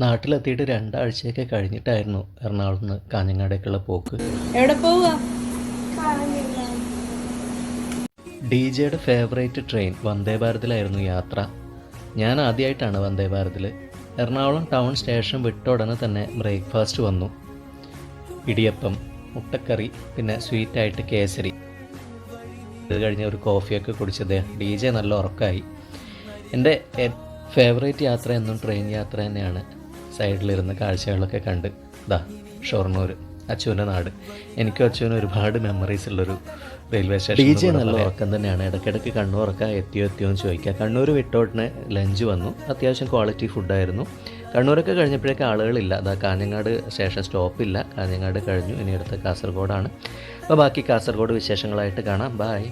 നാട്ടിലെത്തിയിട്ട് രണ്ടാഴ്ചയൊക്കെ കഴിഞ്ഞിട്ടായിരുന്നു എറണാകുളത്ത് നിന്ന് കാഞ്ഞങ്ങാടേക്കുള്ള പോക്ക്. എവിടെ പോവുക? ഡി ജെയുടെ ഫേവറേറ്റ് ട്രെയിൻ വന്ദേ ഭാരതിലായിരുന്നു യാത്ര. ഞാൻ ആദ്യമായിട്ടാണ് വന്ദേ ഭാരതിൽ എറണാകുളം ടൗൺ സ്റ്റേഷൻ വിട്ട ഉടനെ തന്നെ ബ്രേക്ക്ഫാസ്റ്റ് വന്നു. ഇടിയപ്പം മുട്ടക്കറി പിന്നെ സ്വീറ്റായിട്ട് കേസരി. ഇത് കഴിഞ്ഞ് ഒരു കോഫിയൊക്കെ കുടിച്ചത് ഡി ജെ നല്ല ഉറക്കമായി എന്റെ ഫേവറേറ്റ് യാത്ര എന്നും ട്രെയിൻ യാത്ര തന്നെയാണ്. സൈഡിലിരുന്ന് കാഴ്ചകളൊക്കെ കണ്ട് ഇതാ ഷൊർണൂർ അച്ചുവിന്റെ നാട്. എനിക്കും അച്ചുവിന് ഒരുപാട് മെമ്മറീസ് ഉള്ളൊരു റെയിൽവേ സ്റ്റേഷൻ ഡി ജെ നല്ല ഉറക്കം തന്നെയാണ്. ഇടയ്ക്കിടയ്ക്ക് കണ്ണൂറൊക്കെ എത്തിയോ എത്തിയോ എന്ന് ചോദിക്കുക കണ്ണൂർ വിട്ടോട്ടിന് ലഞ്ച് വന്നു. അത്യാവശ്യം ക്വാളിറ്റി ഫുഡായിരുന്നു കണ്ണൂരൊക്കെ കഴിഞ്ഞപ്പോഴേക്ക് ആളുകളില്ല. അതാ കാഞ്ഞങ്ങാട് സ്റ്റേഷൻ സ്റ്റോപ്പില്ല കാഞ്ഞങ്ങാട് കഴിഞ്ഞു. ഇനി അടുത്ത കാസർഗോഡാണ്. അപ്പോൾ ബാക്കി കാസർഗോഡ് വിശേഷങ്ങളായിട്ട് കാണാം. ബായ്